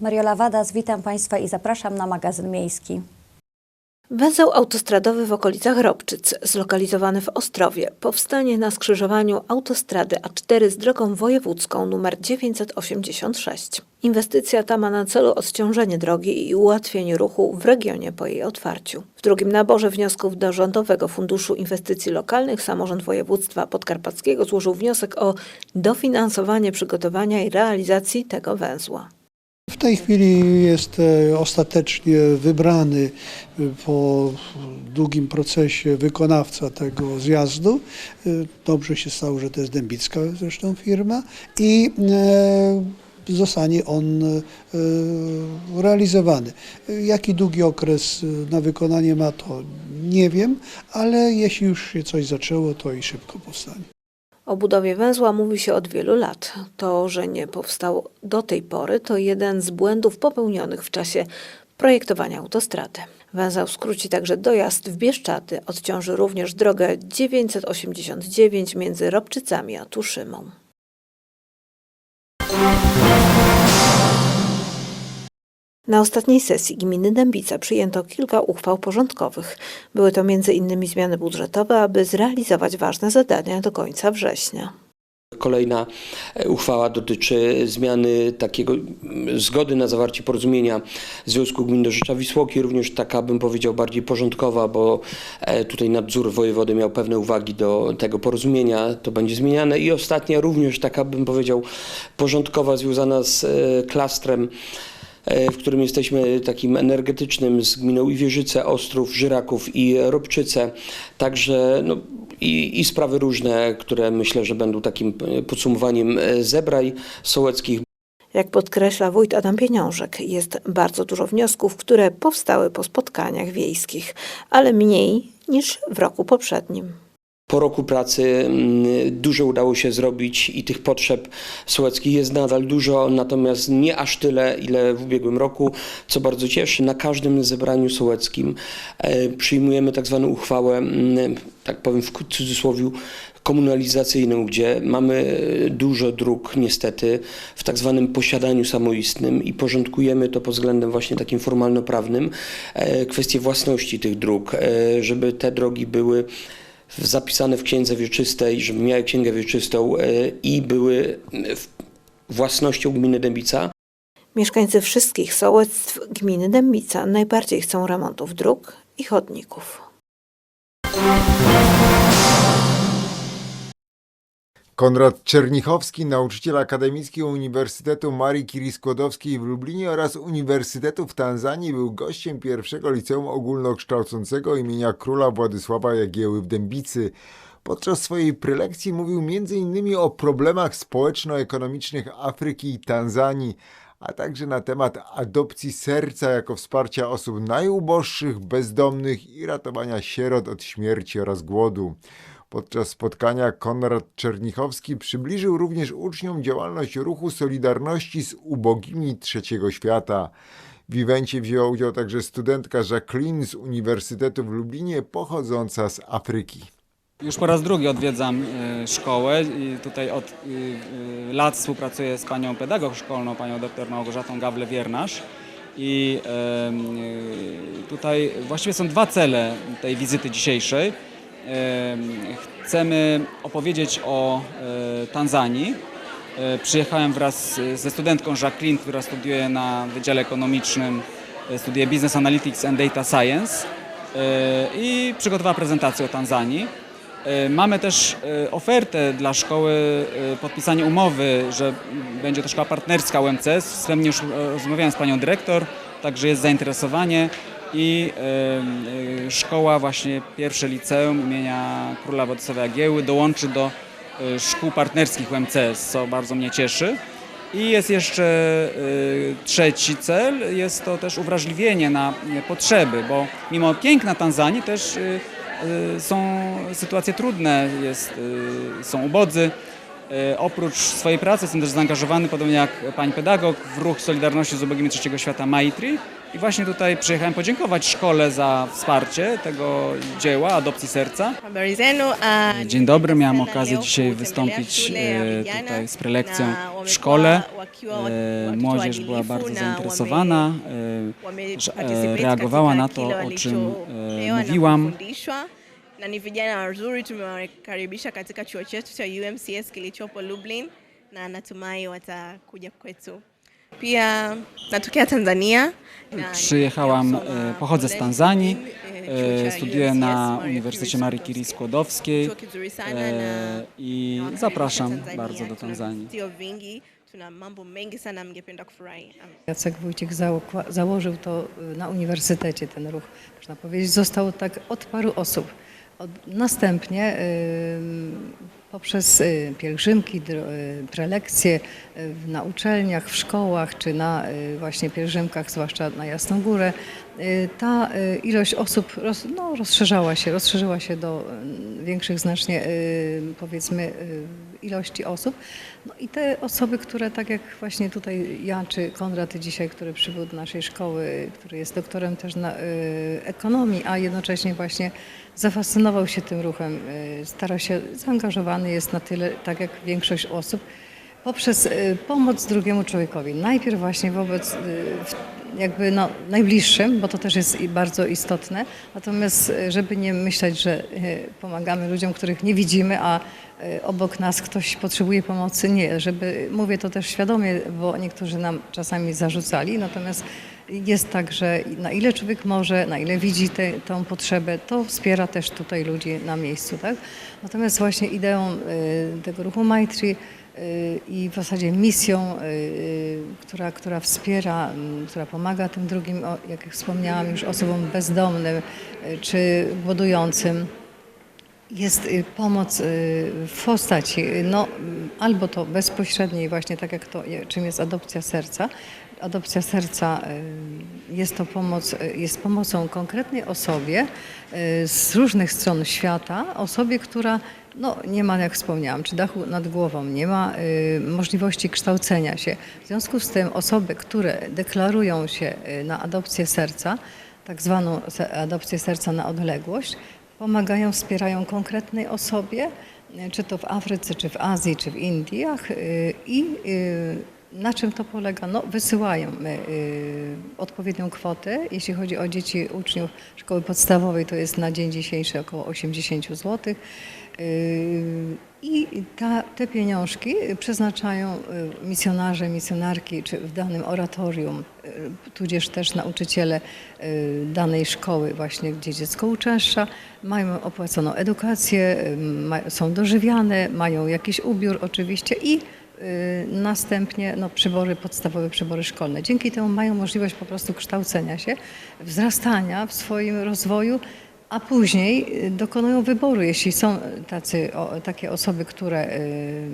Marcela Wadas, witam Państwa i zapraszam na magazyn miejski. Węzeł autostradowy w okolicach Robczyc, zlokalizowany w Ostrowie, powstanie na skrzyżowaniu autostrady A4 z drogą wojewódzką nr 986. Inwestycja ta ma na celu odciążenie drogi i ułatwienie ruchu w regionie po jej otwarciu. W drugim naborze wniosków do Rządowego Funduszu Inwestycji Lokalnych samorząd województwa podkarpackiego złożył wniosek o dofinansowanie przygotowania i realizacji tego węzła. W tej chwili jest e, ostatecznie wybrany e, po długim procesie wykonawca tego zjazdu. E, Dobrze się stało, że to jest dębicka zresztą firma i zostanie on realizowany. Jaki długi okres na wykonanie ma, to nie wiem, ale jeśli już się coś zaczęło, to i szybko powstanie. O budowie węzła mówi się od wielu lat. To, że nie powstał do tej pory, to jeden z błędów popełnionych w czasie projektowania autostrady. Węzeł skróci także dojazd w Bieszczady, odciąży również drogę 989 między Robczycami a Tuszymą. Na ostatniej sesji gminy Dębica przyjęto kilka uchwał porządkowych. Były to m.in. zmiany budżetowe, aby zrealizować ważne zadania do końca września. Kolejna e, uchwała dotyczy zmiany takiego mm, zgody na zawarcie porozumienia Związku Gmin do Rzecza Wisłoki, również taka bym powiedział bardziej porządkowa, bo e, tutaj nadzór wojewody miał pewne uwagi do tego porozumienia, to będzie zmieniane i ostatnia również taka bym powiedział porządkowa związana z e, klastrem w którym jesteśmy takim energetycznym z gminą Iwierzyce, Ostrów, Żyraków i Robczyce. Także no, i, i sprawy różne, które myślę, że będą takim e, podsumowaniem e, zebrań sołeckich. Jak podkreśla wójt Adam Pieniążek, jest bardzo dużo wniosków, które powstały po spotkaniach wiejskich, ale mniej niż w roku poprzednim. Po roku pracy mm, dużo udało się zrobić i tych potrzeb sołeckich jest nadal dużo, natomiast nie aż tyle, ile w ubiegłym roku, co bardzo cieszy. Na każdym zebraniu sołeckim e, przyjmujemy tak zwaną uchwałę, mm, tak powiem w cudzysłowie, komunalizacyjną, gdzie mamy dużo dróg niestety w tak zwanym posiadaniu samoistnym i porządkujemy to pod względem właśnie takim formalno-prawnym, e, kwestie własności tych dróg, e, żeby te drogi były zapisane w księdze wieczystej, żeby miały księgę wieczystą e, i były własnością gminy Dębica. Mieszkańcy wszystkich sołectw gminy Dębica najbardziej chcą remontów dróg i chodników. Konrad Czernichowski, nauczyciel akademicki Uniwersytetu Marii Curie Skłodowskiej w Lublinie oraz Uniwersytetu w Tanzanii, był gościem pierwszego liceum ogólnokształcącego imienia króla Władysława Jagieły w Dębicy. Podczas swojej prelekcji mówił m.in. o problemach społeczno-ekonomicznych Afryki i Tanzanii, a także na temat adopcji serca jako wsparcia osób najuboższych, bezdomnych i ratowania sierot od śmierci oraz głodu. Podczas spotkania Konrad Czernichowski przybliżył również uczniom działalność ruchu Solidarności z ubogimi trzeciego świata. W evencie wzięła udział także studentka Jacqueline z Uniwersytetu w Lublinie pochodząca z Afryki. Już po raz drugi odwiedzam y, szkołę i tutaj od y, y, lat współpracuję z panią pedagog szkolną, panią dr Małgorzatą Gawle-Wiernasz. I tutaj właściwie są dwa cele tej wizyty dzisiejszej. Em, Chcemy opowiedzieć o e, Tanzanii. E, Przyjechałem wraz z- ze studentką Jacqueline, która studiuje na Wydziale Ekonomicznym, e, studiuje Business Analytics and Data Science i przygotowała prezentację o Tanzanii. Mamy też ofertę dla szkoły, podpisanie umowy, że będzie to szkoła partnerska UMCS. Wstępnie już e, rozmawiałem z panią dyrektor, także jest zainteresowanie i e, e, szkoła właśnie pierwsze liceum imienia Króla Władysława Jagieły dołączy do e, szkół partnerskich UMCS, co bardzo mnie cieszy. I jest jeszcze y, trzeci cel, jest to też uwrażliwienie na potrzeby, bo mimo piękna Tanzanii też są sytuacje trudne, jest, są ubodzy E, Oprócz swojej pracy jestem też zaangażowany, podobnie jak pani pedagog, w ruch Solidarności z ubogimi trzeciego świata Maitri. I właśnie tutaj przyjechałem podziękować szkole za wsparcie tego dzieła, adopcji serca. Dzień dobry, miałam okazję dzisiaj wystąpić e, tutaj z prelekcją w szkole. E, Młodzież była bardzo na zainteresowana, e, e, reagowała na to, o czym e, mówiłam. Na ni vijana wazuri, tumewakaribisha katika chuo chetu cha UMCS kilichopo Lublin na natumai watakuja kwetu. Pia natokea Tanzania. na Przyjechałam, e, pochodzę z Tanzanii, e, e, studiuję na Uniwersytecie Marii Curie Skłodowskiej. E, i zapraszam bardzo do Tanzanii. tuna mambo mengi sana mngependa kufurahi. Jacek Wójcik założył to y, na uniwersytecie, ten ruch, można powiedzieć, został tak od paru osób. Następnie y, poprzez y, pielgrzymki, y, prelekcje na uczelniach, w szkołach, czy na właśnie pielgrzymkach, zwłaszcza na Jasną Górę, ta y, ilość osób roz, no, rozszerzała się, rozszerzyła się do y, większych znacznie, y, powiedzmy, y, ilości osób. No i te osoby, które tak jak właśnie tutaj ja czy Konrad dzisiaj, który przybył do naszej szkoły, który jest doktorem też na y, ekonomii, a jednocześnie właśnie zafascynował się tym ruchem, y, starał się, zaangażowany jest na tyle, tak jak większość osób, poprzez y, pomoc drugiemu człowiekowi. Najpierw właśnie wobec y, jakby no, najbliższym, bo to też jest bardzo istotne. Natomiast y, żeby nie myśleć, że y, pomagamy ludziom, których nie widzimy, a y, obok nas ktoś potrzebuje pomocy, nie. Żeby, mówię to też świadomie, bo niektórzy nam czasami zarzucali, natomiast jest tak, że na ile człowiek może, na ile widzi tę potrzebę, to wspiera też tutaj ludzi na miejscu. Tak? Natomiast właśnie ideą tego ruchu Maitri i w zasadzie misją, y, która, która wspiera, m, która pomaga tym drugim, jak wspomniałam już, osobom bezdomnym y, czy głodującym, jest y, pomoc y, w postaci y, no, mm, albo to bezpośredniej właśnie tak jak to, czym jest adopcja serca. Adopcja serca y, jest to pomoc, y, jest pomocą konkretnej osobie y, z różnych stron świata, osobie, która no, nie ma, jak wspomniałam, czy dachu nad głową, nie ma y, możliwości kształcenia się. W związku z tym osoby, które deklarują się y, na adopcję serca, tak zwaną adopcję serca na odległość, pomagają, wspierają konkretnej osobie, y, czy to w Afryce, czy w Azji, czy w Indiach y, i y, na czym to polega? No, wysyłają y, y, odpowiednią kwotę. Jeśli chodzi o dzieci uczniów szkoły podstawowej, to jest na dzień dzisiejszy około 80 zł. I ta, te pieniążki przeznaczają y, misjonarze, misjonarki, czy w danym oratorium, y, tudzież też nauczyciele danej szkoły, właśnie gdzie dziecko uczęszcza, mają opłaconą edukację, są dożywiane, mają jakiś ubiór oczywiście i następnie no, przybory, podstawowe przybory szkolne. Dzięki temu mają możliwość po prostu kształcenia się, wzrastania w swoim rozwoju, a później y, dokonują wyboru. Jeśli są tacy, o, takie osoby, które y,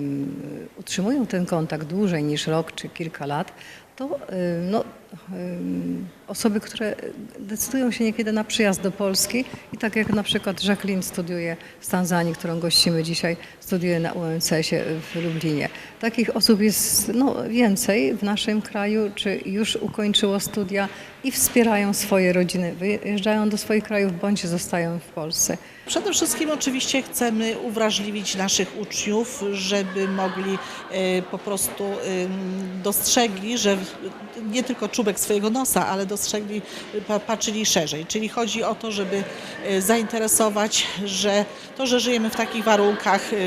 utrzymują ten kontakt dłużej niż rok czy kilka lat, to y, no, osoby, które decydują się niekiedy na przyjazd do Polski i tak jak na przykład Jacqueline studiuje w Tanzanii, którą gościmy dzisiaj, studiuje na UMCS-ie w Lublinie. Takich osób jest no, więcej w naszym kraju, czy już ukończyło studia i wspierają swoje rodziny, wyjeżdżają do swoich krajów bądź zostają w Polsce. Przede wszystkim oczywiście chcemy uwrażliwić naszych uczniów, żeby mogli e, po prostu dostrzegli, że nie tylko czubek swojego nosa, ale dostrzegli, pa- patrzyli szerzej. Czyli chodzi o to, żeby e, zainteresować, że to, że żyjemy w takich warunkach, e,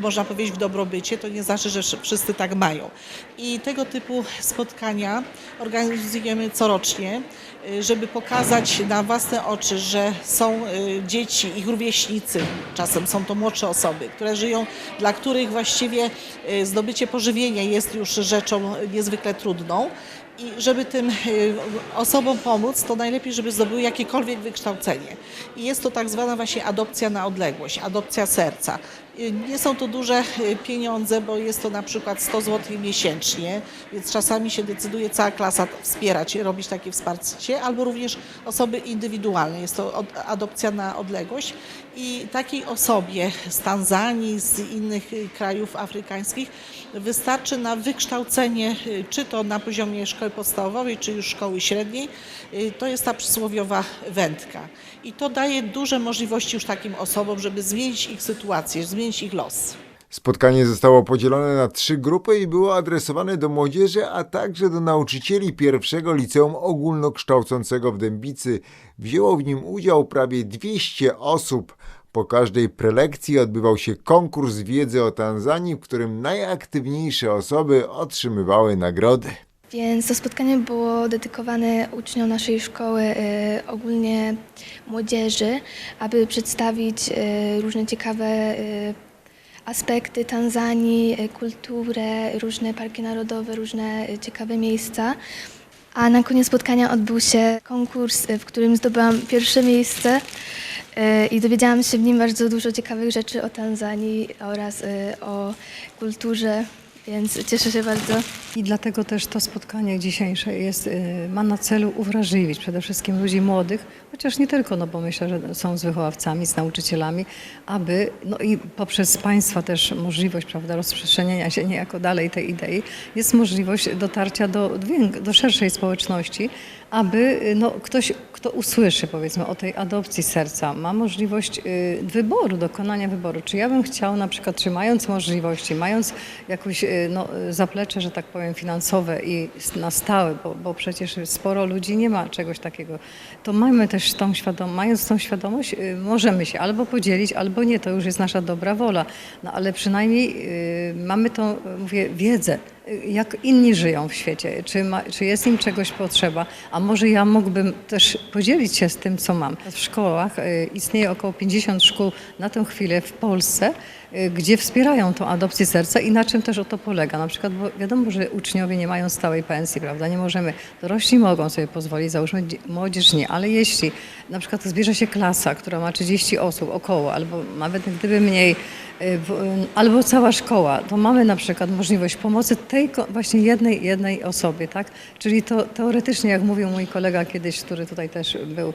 można powiedzieć w dobrobycie, to nie znaczy, że wszyscy tak mają. I tego typu spotkania organizujemy corocznie, y, żeby pokazać na własne oczy, że są dzieci, ich rówieśnicy, czasem są to młodsze osoby, które żyją, dla których właściwie zdobycie pożywienia jest już rzeczą niezwykle trudną. I żeby tym y, osobom pomóc, to najlepiej, żeby zdobyły jakiekolwiek wykształcenie. I jest to tak zwana właśnie adopcja na odległość, adopcja serca. Y, Nie są to duże y, pieniądze, bo jest to na przykład 100 zł miesięcznie, więc czasami się decyduje cała klasa wspierać, robić takie wsparcie, albo również osoby indywidualne. Jest to adopcja na odległość i takiej osobie z Tanzanii, z innych y, krajów afrykańskich wystarczy na wykształcenie, czy to na poziomie szkoły podstawowej, czy już szkoły średniej. To jest ta przysłowiowa wędka. I to daje duże możliwości już takim osobom, żeby zmienić ich sytuację, zmienić ich los. Spotkanie zostało podzielone na trzy grupy i było adresowane do młodzieży, a także do nauczycieli pierwszego liceum ogólnokształcącego w Dębicy. Wzięło w nim udział prawie 200 osób. Po każdej prelekcji odbywał się konkurs wiedzy o Tanzanii, w którym najaktywniejsze osoby otrzymywały nagrody. Więc to spotkanie było dedykowane uczniom naszej szkoły, e, ogólnie młodzieży, aby przedstawić e, różne ciekawe e, aspekty Tanzanii, kulturę, różne parki narodowe, różne ciekawe miejsca. A na koniec spotkania odbył się konkurs, w którym zdobyłam pierwsze miejsce i dowiedziałam się w nim bardzo dużo ciekawych rzeczy o Tanzanii oraz o kulturze, więc cieszę się bardzo. I dlatego też to spotkanie dzisiejsze jest, y, ma na celu uwrażliwić przede wszystkim ludzi młodych, chociaż nie tylko, no bo myślę, że są z wychowawcami, z nauczycielami, aby, no i poprzez Państwa też możliwość, prawda, rozprzestrzeniania się niejako dalej tej idei, jest możliwość dotarcia do, do szerszej społeczności, aby y, no, ktoś, kto usłyszy powiedzmy o tej adopcji serca, ma możliwość y, wyboru, dokonania wyboru. Czy ja bym chciał na przykład, czy mając możliwości, mając jakieś y, no, y, zaplecze, że tak powiem, finansowe i na stałe, bo, bo przecież sporo ludzi nie ma czegoś takiego, to mamy też tą świadom, mając tą świadomość, możemy się albo podzielić, albo nie, to już jest nasza dobra wola. No ale przynajmniej mamy tą, mówię, wiedzę, jak inni żyją w świecie, czy, ma, czy jest im czegoś potrzeba, a może ja mógłbym też podzielić się z tym, co mam. W szkołach y, istnieje około 50 szkół na tę chwilę w Polsce, y, gdzie wspierają tą adopcję serca i na czym też o to polega. Na przykład, bo wiadomo, że uczniowie nie mają stałej pensji, prawda? Nie możemy, dorośli mogą sobie pozwolić, załóżmy dzie- młodzież nie, ale jeśli na przykład zbierze się klasa, która ma 30 osób około, albo nawet gdyby mniej, y, albo cała szkoła, to mamy na przykład możliwość pomocy tej ko- właśnie jednej, jednej osobie, tak? Czyli to teoretycznie, jak mówił mój kolega kiedyś, który tutaj też był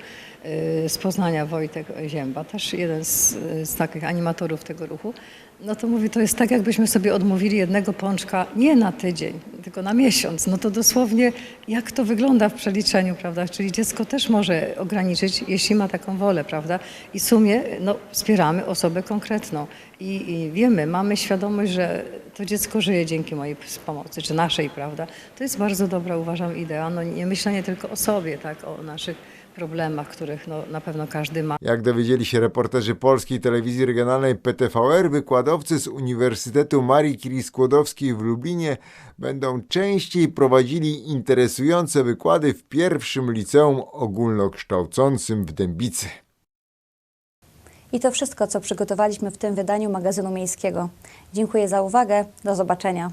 y, z Poznania, Wojtek Zięba, też jeden z, z takich animatorów tego ruchu, no to mówi, to jest tak, jakbyśmy sobie odmówili jednego pączka nie na tydzień, tylko na miesiąc. No to dosłownie jak to wygląda w przeliczeniu, prawda? Czyli dziecko też może ograniczyć, jeśli ma taką wolę, prawda? I w sumie no, wspieramy osobę konkretną. I, I wiemy, mamy świadomość, że to dziecko żyje dzięki mojej pomocy, czy naszej, prawda? To jest bardzo dobra, uważam, idea. No, nie myślenie tylko o sobie, tak? O naszych problemach, których no, na pewno każdy ma. Jak dowiedzieli się reporterzy Polskiej Telewizji Regionalnej PTVR, wykładowcy z Uniwersytetu Marii Curie Skłodowskiej w Lublinie będą częściej prowadzili interesujące wykłady w pierwszym liceum ogólnokształcącym w Dębicy. I to wszystko, co przygotowaliśmy w tym wydaniu magazynu miejskiego. Dziękuję za uwagę. Do zobaczenia.